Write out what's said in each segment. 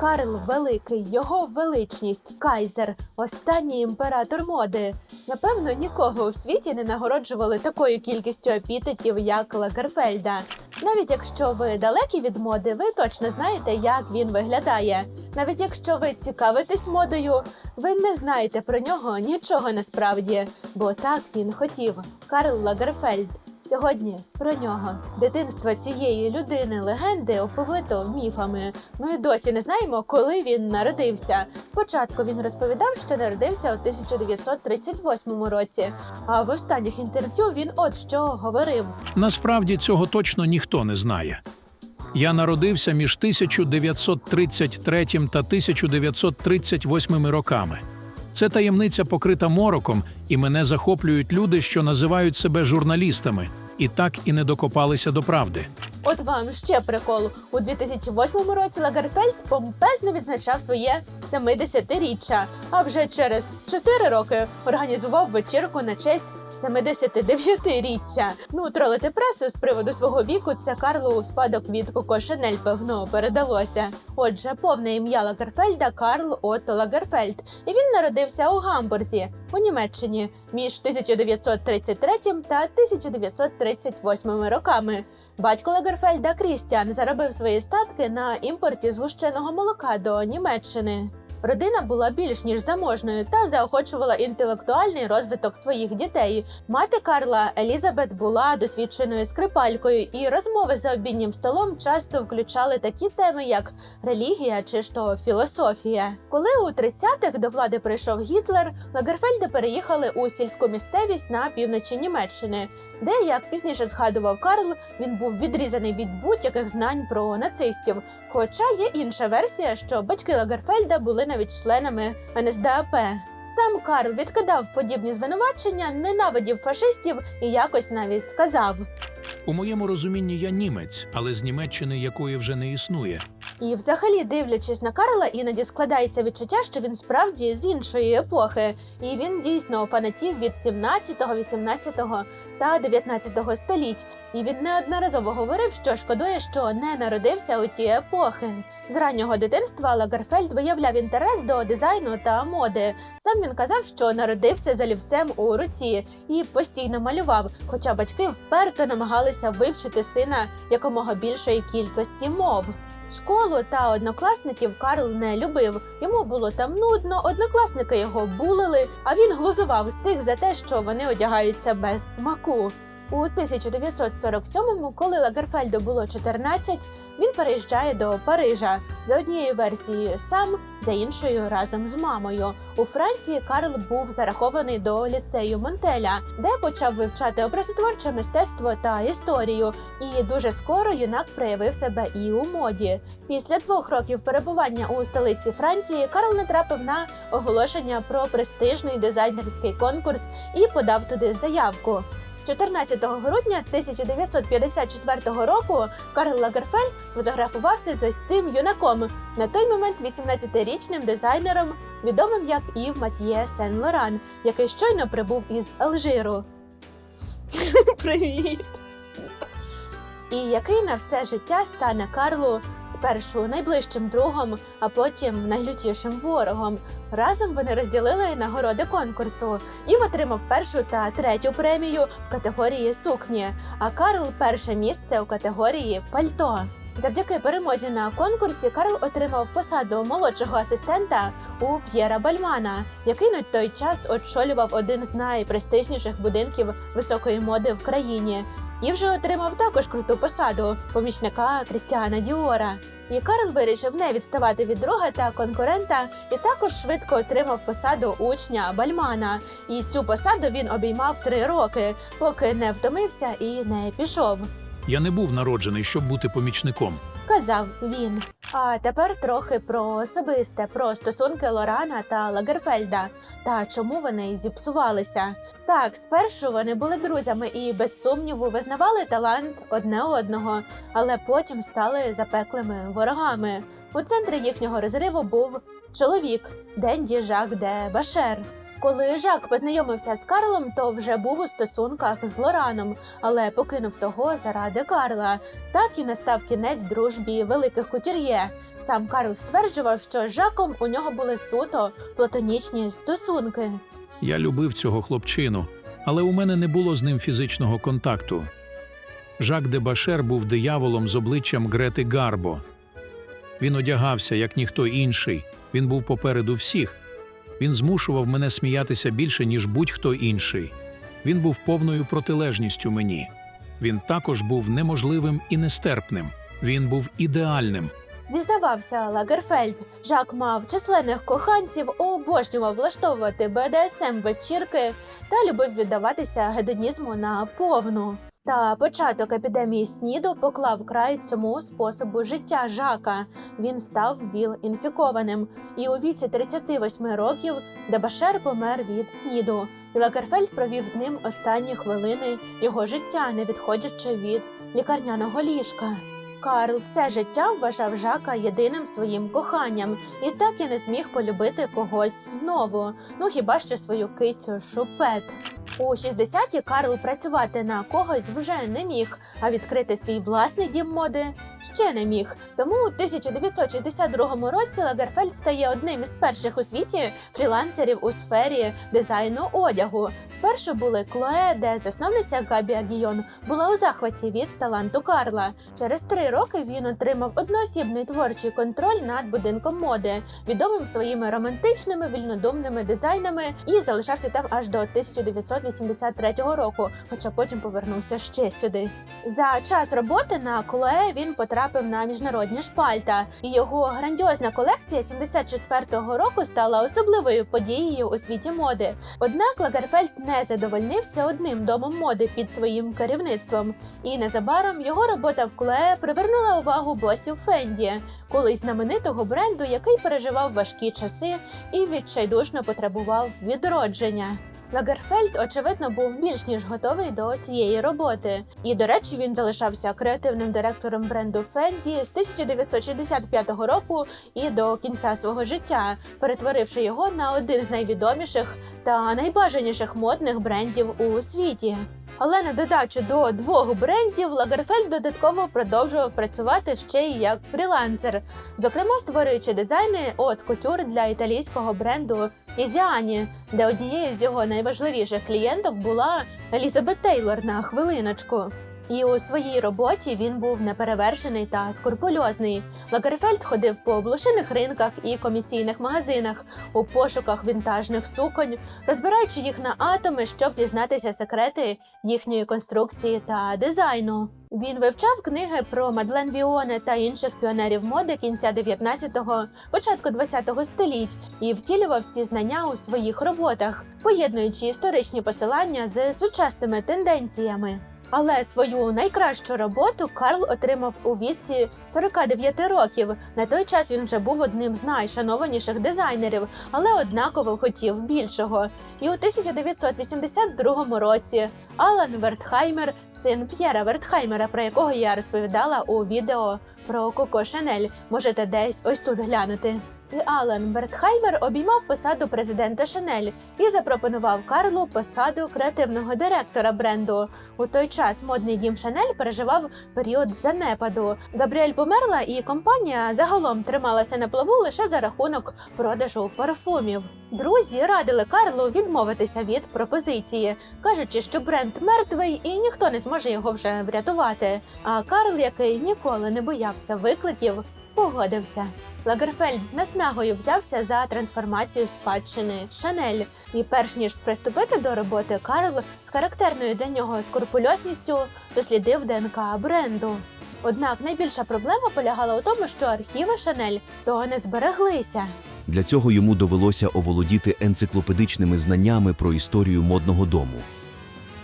Карл Великий, його величність, кайзер, останній імператор моди. Напевно, нікого у світі не нагороджували такою кількістю епітетів, як Лагерфельда. Навіть якщо ви далекі від моди, ви точно знаєте, як він виглядає. Навіть якщо ви цікавитесь модою, ви не знаєте про нього нічого насправді, бо так він хотів. Карл Лагерфельд. Сьогодні про нього дитинство цієї людини легенди оповито міфами. Ми досі не знаємо, коли він народився. Спочатку він розповідав, що народився у 1938 році. А в останніх інтерв'ю він от що говорив: Насправді цього точно ніхто не знає. Я народився між 1933 та 1938 роками. Це таємниця покрита мороком, і мене захоплюють люди, що називають себе журналістами, і так і не докопалися до правди. От вам ще прикол. У 2008 році Лагерфельд помпезно відзначав своє 70-річчя, а вже через 4 роки організував вечірку на честь 79-річчя. Ну, тролити пресу з приводу свого віку це Карлу у спадок від Коко Шанель, певно, передалося. Отже, повне ім'я Лагерфельда Карл Отто Лагерфельд, і він народився у Гамбурзі у Німеччині між 1933 та 1938 роками. Батько Лагерфельда Крістіан заробив свої статки на імпорті згущеного молока до Німеччини. Родина була більш ніж заможною та заохочувала інтелектуальний розвиток своїх дітей. Мати Карла Елізабет була досвідченою скрипалькою, і розмови за обіднім столом часто включали такі теми, як релігія чи ж то філософія. Коли у 30-х до влади прийшов Гітлер, Лагерфельди переїхали у сільську місцевість на півночі Німеччини, де, як пізніше згадував Карл, він був відрізаний від будь-яких знань про нацистів. Хоча є інша версія, що батьки Лагерфельда були навіть членами НСДАП. Сам Карл відкидав подібні звинувачення, ненавидів фашистів і якось навіть сказав. У моєму розумінні я німець, але з Німеччини якої вже не існує. І, взагалі, дивлячись на Карла, іноді складається відчуття, що він справді з іншої епохи, і він дійсно фанатів від 17, 18 та 19 століть. І він неодноразово говорив, що шкодує, що не народився у ті епохи. З раннього дитинства Лагерфельд виявляв інтерес до дизайну та моди. Сам він казав, що народився з олівцем у руці і постійно малював, хоча батьки вперто намагалися вивчити сина якомога більшої кількості мов. Школу та однокласників Карл не любив. Йому було там нудно, однокласники його булили, а він глузував з тих за те, що вони одягаються без смаку. У 1947-му, коли Лагерфельду було 14, він переїжджає до Парижа за однією версією сам, за іншою разом з мамою. У Франції Карл був зарахований до ліцею Монтеля, де почав вивчати образотворче мистецтво та історію. І дуже скоро юнак проявив себе і у моді. Після двох років перебування у столиці Франції Карл натрапив на оголошення про престижний дизайнерський конкурс і подав туди заявку. 14 грудня 1954 року Карл Лагерфельд сфотографувався з ось цим юнаком, на той момент 18-річним дизайнером, відомим як Ів Матьє Сен Лоран, який щойно прибув із Алжиру. Привіт! І який на все життя стане Карлу спершу найближчим другом, а потім найлютішим ворогом. Разом вони розділили нагороди конкурсу. Ів отримав першу та третю премію в категорії сукні, а Карл перше місце у категорії пальто. Завдяки перемозі на конкурсі Карл отримав посаду молодшого асистента у П'єра Бальмана, який на той час очолював один з найпрестижніших будинків високої моди в країні. І вже отримав також круту посаду помічника Крістіана Діора. І Карл вирішив не відставати від друга та конкурента, і також швидко отримав посаду учня Бальмана. І цю посаду він обіймав три роки, поки не втомився і не пішов. Я не був народжений, щоб бути помічником. Казав він. А тепер трохи про особисте, про стосунки Лорана та Лагерфельда та чому вони зіпсувалися. Так, спершу вони були друзями і без сумніву визнавали талант одне одного, але потім стали запеклими ворогами. У центрі їхнього розриву був чоловік Денді Жак де Башер. Коли Жак познайомився з Карлом, то вже був у стосунках з Лораном, але покинув того заради Карла. Так і настав кінець дружбі великих кутюр'є. Сам Карл стверджував, що з Жаком у нього були суто платонічні стосунки. Я любив цього хлопчину, але у мене не було з ним фізичного контакту. Жак де Башер був дияволом з обличчям Грети Гарбо. Він одягався, як ніхто інший, він був попереду всіх. Він змушував мене сміятися більше, ніж будь-хто інший. Він був повною протилежністю мені. Він також був неможливим і нестерпним. Він був ідеальним. Зізнавався Лагерфельд. Жак мав численних коханців, обожнював влаштовувати БДСМ вечірки та любив віддаватися гедонізму на повну. Та початок епідемії СНІДу поклав край цьому способу життя Жака. Він став ВІЛ-інфікованим, і у віці 38 років Дебашер помер від СНІДу. І Лакерфельд провів з ним останні хвилини його життя, не відходячи від лікарняного ліжка. Карл все життя вважав Жака єдиним своїм коханням і так і не зміг полюбити когось знову. Ну хіба що свою кицю Шупет. У 60-ті Карл працювати на когось вже не міг, а відкрити свій власний дім моди ще не міг. Тому у 1962 році Лагерфельд стає одним із перших у світі фрілансерів у сфері дизайну одягу. Спершу були Клое, де засновниця Габі Агійон була у захваті від таланту Карла. Через три роки він отримав одноосібний творчий контроль над будинком моди, відомим своїми романтичними вільнодумними дизайнами, і залишався там аж до 1983 року, хоча потім повернувся ще сюди. За час роботи на Клое він потрапив на міжнародні шпальта, і його грандіозна колекція 74-го року стала особливою подією у світі моди. Однак Лагерфельд не задовольнився одним домом моди під своїм керівництвом, і незабаром його робота в Клое привернула увагу босів Фенді, колись знаменитого бренду, який переживав важкі часи і відчайдушно потребував відродження. Лагерфельд, очевидно, був більш ніж готовий до цієї роботи. І, до речі, він залишався креативним директором бренду Fendi з 1965 року і до кінця свого життя, перетворивши його на один з найвідоміших та найбажаніших модних брендів у світі. Але на додачу до двох брендів Лагерфельд додатково продовжував працювати ще й як фрілансер, зокрема створюючи дизайни от кутюр для італійського бренду Тізіані, де однією з його найважливіших клієнток була Елізабет Тейлор на хвилиночку. І у своїй роботі він був неперевершений та скрупульозний. Лагерфельд ходив по блошиних ринках і комісійних магазинах у пошуках вінтажних суконь, розбираючи їх на атоми, щоб дізнатися секрети їхньої конструкції та дизайну. Він вивчав книги про Мадлен Віоне та інших піонерів моди кінця 19-го, початку 20-го століть і втілював ці знання у своїх роботах, поєднуючи історичні посилання з сучасними тенденціями. Але свою найкращу роботу Карл отримав у віці 49 років. На той час він вже був одним з найшанованіших дизайнерів, але однаково хотів більшого. І у 1982 році Алан Вертхаймер, син П'єра Вертхаймера, про якого я розповідала у відео про Коко Шанель, можете десь ось тут глянути. І Алан Бертхаймер обіймав посаду президента Шанель і запропонував Карлу посаду креативного директора бренду. У той час модний дім Шанель переживав період занепаду. Габріель померла, і компанія загалом трималася на плаву лише за рахунок продажу парфумів. Друзі радили Карлу відмовитися від пропозиції, кажучи, що бренд мертвий і ніхто не зможе його вже врятувати. А Карл, який ніколи не боявся викликів, погодився. Лагерфельд з наснагою взявся за трансформацію спадщини Шанель. І перш ніж приступити до роботи, Карл з характерною для нього скрупульозністю дослідив ДНК бренду. Однак найбільша проблема полягала у тому, що архіви Шанель то не збереглися. Для цього йому довелося оволодіти енциклопедичними знаннями про історію модного дому.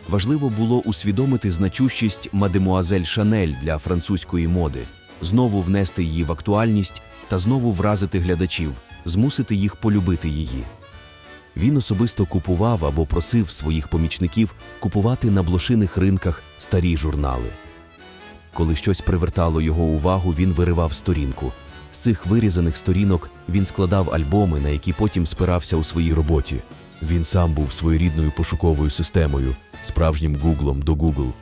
Важливо було усвідомити значущість мадемуазель Шанель для французької моди, знову внести її в актуальність та знову вразити глядачів, змусити їх полюбити її. Він особисто купував або просив своїх помічників купувати на блошиних ринках старі журнали. Коли щось привертало його увагу, він виривав сторінку. З цих вирізаних сторінок він складав альбоми, на які потім спирався у своїй роботі. Він сам був своєрідною пошуковою системою, справжнім гуглом до Google.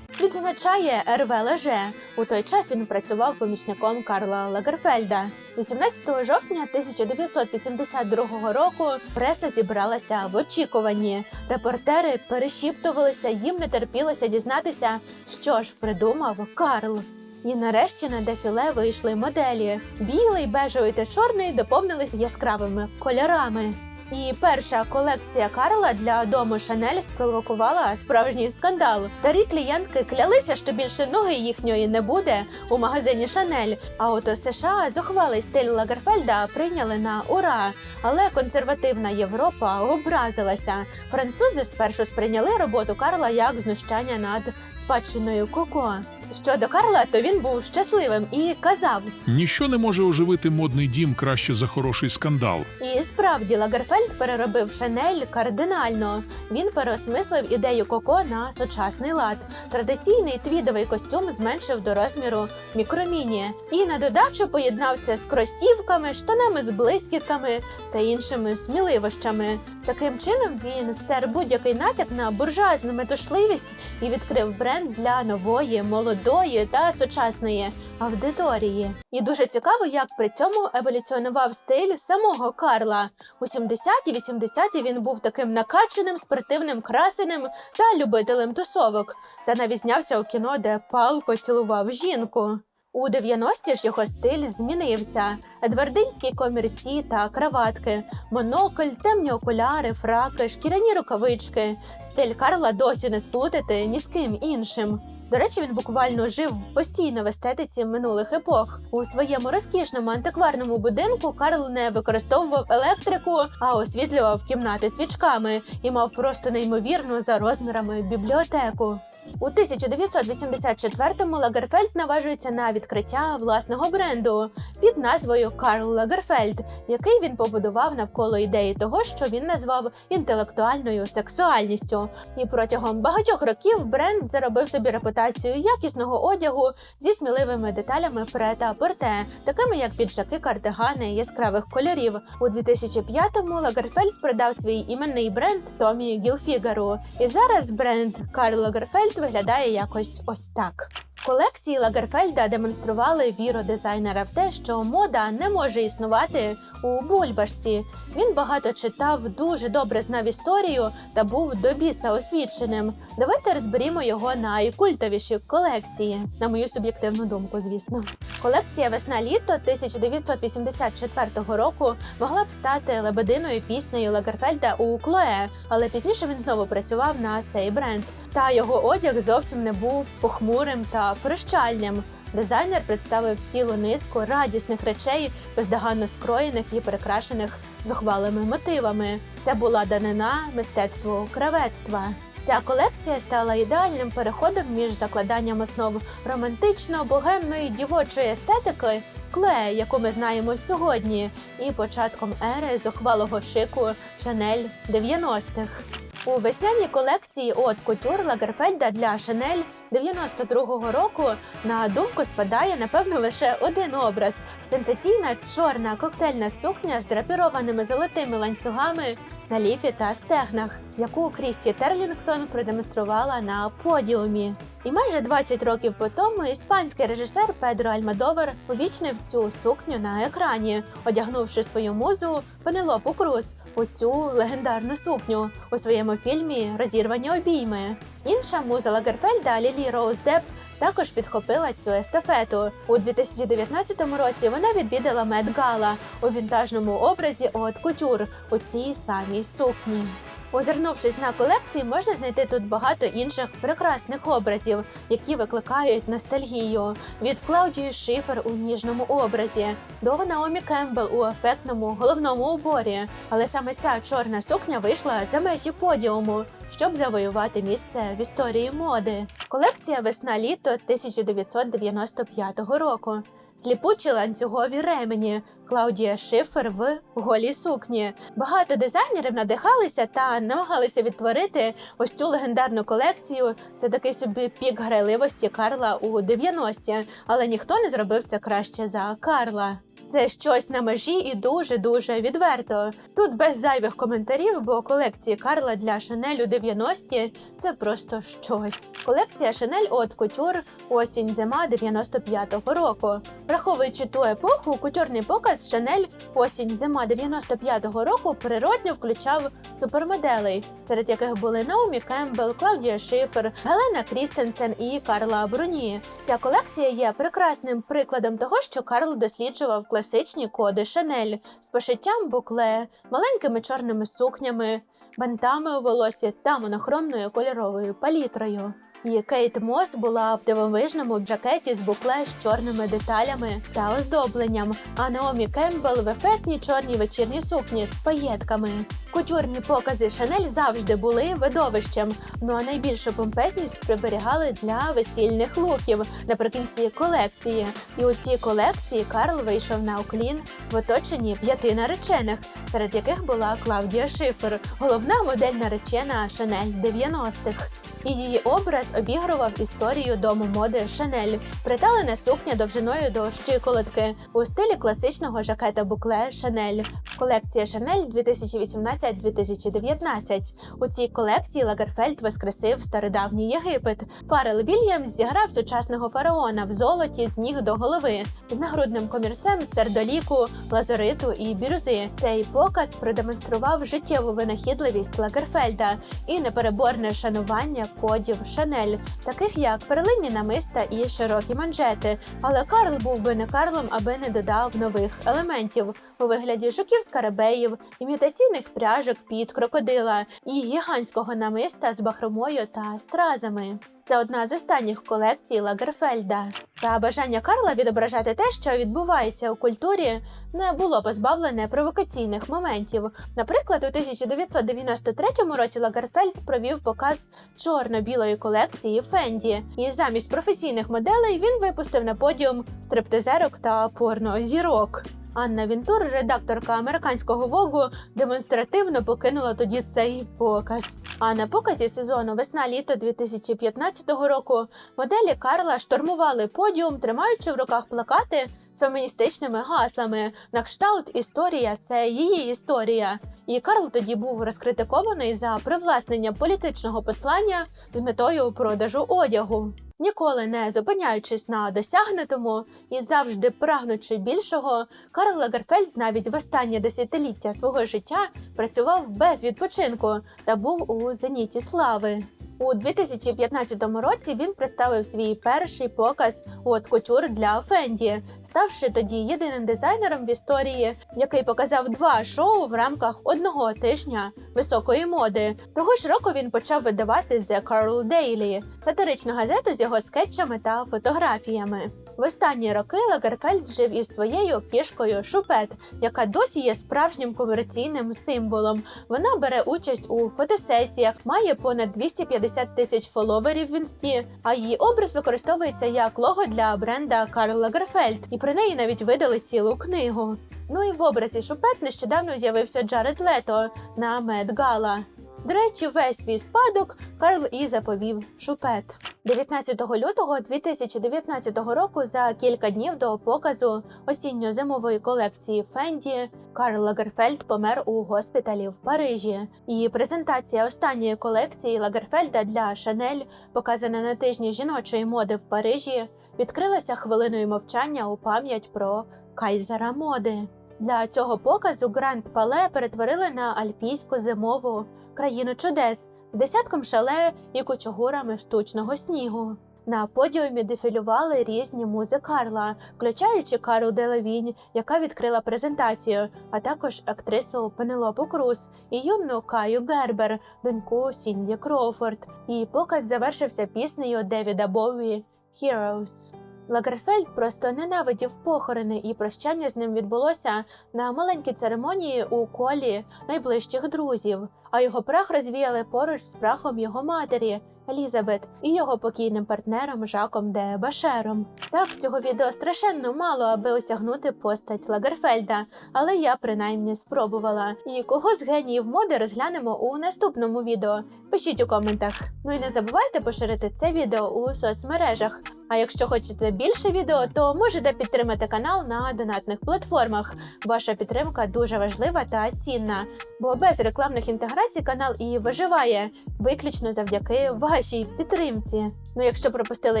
Відзначає РВ Леже. У той час він працював помічником Карла Лагерфельда. 18 жовтня 1982 року преса зібралася в очікуванні. Репортери перешіптувалися, їм не терпілося дізнатися, що ж придумав Карл. І нарешті на дефіле вийшли моделі. Білий, бежевий та чорний доповнились яскравими кольорами. І перша колекція Карла для дому Шанель спровокувала справжній скандал. Старі клієнтки клялися, що більше ноги їхньої не буде у магазині Шанель. А от США зухвалий стиль Лагерфельда прийняли на ура. Але консервативна Європа образилася. Французи спершу сприйняли роботу Карла як знущання над спадщиною Коко. Щодо Карла, то він був щасливим і казав: Ніщо не може оживити модний дім краще за хороший скандал. І справді Лагерфельд переробив Шанель кардинально. Він переосмислив ідею Коко на сучасний лад. Традиційний твідовий костюм зменшив до розміру мікроміні. І на додачу поєднав це з кросівками, штанами з блискітками та іншими сміливощами. Таким чином він стер будь-який натяк на буржуазну метушливість і відкрив бренд для нової, молодої та сучасної аудиторії. І дуже цікаво, як при цьому еволюціонував стиль самого Карла. У 70-ті, 80-ті він був таким накачаним, спортивним, красеним та любителем тусовок, та навіть знявся у кіно, де палко цілував жінку. У 90-ті ж його стиль змінився: едвардинські комірці та краватки, монокль, темні окуляри, фраки, шкіряні рукавички. Стиль Карла досі не сплутати ні з ким іншим. До речі, він буквально жив постійно в естетиці минулих епох. У своєму розкішному антикварному будинку Карл не використовував електрику, а освітлював кімнати свічками і мав просто неймовірну за розмірами бібліотеку. У 1984-му Лагерфельд наважується на відкриття власного бренду під назвою Карл Лагерфельд, який він побудував навколо ідеї того, що він назвав інтелектуальною сексуальністю. І протягом багатьох років бренд заробив собі репутацію якісного одягу зі сміливими деталями пре порте, такими як піджаки, кардигани яскравих кольорів. У 2005-му Лагерфельд продав свій іменний бренд Томі Гілфігару. І зараз бренд Карл Лагерфельд виглядає якось ось так. Колекції Лагерфельда демонстрували віру дизайнера в те, що мода не може існувати у бульбашці. Він багато читав, дуже добре знав історію та був до біса освіченим. Давайте розберімо його найкультовіші колекції, на мою суб'єктивну думку, звісно. Колекція Весна-літо 1984 року могла б стати лебединою піснею Лагерфельда у Клое, але пізніше він знову працював на цей бренд. Та його одяг зовсім не був похмурим та прощальним. Дизайнер представив цілу низку радісних речей, бездоганно скроєних і прикрашених зухвалими мотивами. Це була данина мистецтву кравецтва. Ця колекція стала ідеальним переходом між закладанням основ романтично-богемної дівочої естетики клея, яку ми знаємо сьогодні, і початком ери зухвалого шику Шанель 90-х. У весняній колекції от кутюр Лагерфельда для Шанель 92-го року на думку спадає напевно лише один образ: сенсаційна чорна коктейльна сукня з драпірованими золотими ланцюгами на ліфі та стегнах, яку Крісті Терлінгтон продемонструвала на подіумі. І майже 20 років по тому іспанський режисер Педро Альмадовер увічнив цю сукню на екрані, одягнувши свою музу Пенелопу Круз у цю легендарну сукню у своєму фільмі Розірвані обійми. Інша муза Лагерфельда Лілі Роуз Депп також підхопила цю естафету. У 2019 році вона відвідала Мед Гала у вінтажному образі от кутюр у цій самій сукні. Озирнувшись на колекції, можна знайти тут багато інших прекрасних образів, які викликають ностальгію. Від Клаудії Шифер у ніжному образі до Наомі Кембл у ефектному головному уборі. Але саме ця чорна сукня вийшла за межі подіуму, щоб завоювати місце в історії моди. Колекція весна-літо 1995 року. Сліпучі ланцюгові ремені, Клаудія Шифер в голій сукні. Багато дизайнерів надихалися та намагалися відтворити ось цю легендарну колекцію. Це такий собі пік грайливості Карла у 90-ті, але ніхто не зробив це краще за Карла. Це щось на межі і дуже дуже відверто. Тут без зайвих коментарів, бо колекції Карла для Шанель у 90-ті – це просто щось. Колекція Шанель от Кутюр осінь зима 95-го року. Враховуючи ту епоху, кутюрний показ Шанель осінь зима 95-го року природньо включав супермоделей, серед яких були Наумі Кембл, Клаудія Шифер, Гелена Крістенсен і Карла Бруні. Ця колекція є прекрасним прикладом того, що Карл досліджував класичні коди Шанель з пошиттям букле, маленькими чорними сукнями, бантами у волосі та монохромною кольоровою палітрою. І Кейт Мос була в дивовижному джакеті з букле з чорними деталями та оздобленням, а Наомі Кембл в ефектній чорній вечірній сукні з паєтками. Кутюрні покази Шанель завжди були видовищем, ну а найбільшу помпезність приберігали для весільних луків наприкінці колекції. І у цій колекції Карл вийшов на уклін в оточенні п'яти наречених, серед яких була Клаудія Шифер, головна модель наречена Шанель 90-х. І її образ обігрував історію дому моди Шанель, приталена сукня довжиною до щиколотки у стилі класичного жакета букле Шанель. Колекція Шанель 2018-2019. У цій колекції Лагерфельд воскресив стародавній Єгипет. Фарел Вільямс зіграв сучасного фараона в золоті з ніг до голови з нагрудним комірцем з сердоліку, лазориту і бірюзи. Цей показ продемонстрував життєву винахідливість Лагерфельда і непереборне шанування кодів Шанель, таких як перлинні намиста і широкі манжети. Але Карл був би не Карлом, аби не додав нових елементів у вигляді жуків скарабеїв, імітаційних пряжок під крокодила і гігантського намиста з бахромою та стразами. Це одна з останніх колекцій Лагерфельда. Та бажання Карла відображати те, що відбувається у культурі, не було позбавлене провокаційних моментів. Наприклад, у 1993 році Лагерфельд провів показ чорно-білої колекції Фенді, і замість професійних моделей він випустив на подіум стриптизерок та порнозірок. Анна Вінтур, редакторка американського Вогу, демонстративно покинула тоді цей показ. А на показі сезону весна-літо 2015 року моделі Карла штурмували подіум, тримаючи в руках плакати з феміністичними гаслами. На кшталт історія це її історія. І Карл тоді був розкритикований за привласнення політичного послання з метою продажу одягу. Ніколи не зупиняючись на досягнутому і завжди прагнучи більшого, Карл Лагерфельд навіть в останнє десятиліття свого життя працював без відпочинку та був у зеніті слави. У 2015 році він представив свій перший показ от кутюр для Фенді, ставши тоді єдиним дизайнером в історії, який показав два шоу в рамках одного тижня високої моди. Того ж року він почав видавати The Carl Daily – сатиричну газету з його скетчами та фотографіями. В останні роки Лагерфельд жив із своєю кішкою Шупет, яка досі є справжнім комерційним символом. Вона бере участь у фотосесіях, має понад 250 тисяч фоловерів в інсті, а її образ використовується як лого для бренда Карл Лагерфельд, і про неї навіть видали цілу книгу. Ну і в образі Шупет нещодавно з'явився Джаред Лето на Мед Гала. До речі, весь свій спадок Карл і заповів Шупет. 19 лютого 2019 року за кілька днів до показу осінньо-зимової колекції Фенді Карл Лагерфельд помер у госпіталі в Парижі. І презентація останньої колекції Лагерфельда для Шанель, показана на тижні жіночої моди в Парижі, відкрилася хвилиною мовчання у пам'ять про кайзера моди. Для цього показу Гранд Пале перетворили на альпійську зимову країну чудес з десятком шале і кучугурами штучного снігу. На подіумі дефілювали різні музи Карла, включаючи Карл Делавінь, яка відкрила презентацію, а також актрису Пенелопу Круз і юну Каю Гербер, доньку Сінді Кроуфорд. І показ завершився піснею Девіда Боуі «Heroes». Лагерфельд просто ненавидів похорони, і прощання з ним відбулося на маленькій церемонії у колі найближчих друзів, а його прах розвіяли поруч з прахом його матері Елізабет і його покійним партнером Жаком де Башером. Так, цього відео страшенно мало, аби осягнути постать Лагерфельда, але я принаймні спробувала. І кого з геніїв моди розглянемо у наступному відео. Пишіть у коментах. Ну і не забувайте поширити це відео у соцмережах. А якщо хочете більше відео, то можете підтримати канал на донатних платформах. Ваша підтримка дуже важлива та цінна, бо без рекламних інтеграцій канал і виживає виключно завдяки вашій підтримці. Ну, якщо пропустили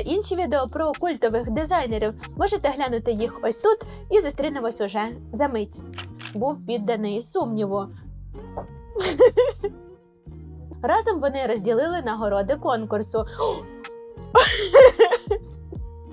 інші відео про культових дизайнерів, можете глянути їх ось тут і зустрінемось уже за мить. Був підданий сумніву. Разом вони розділили нагороди конкурсу.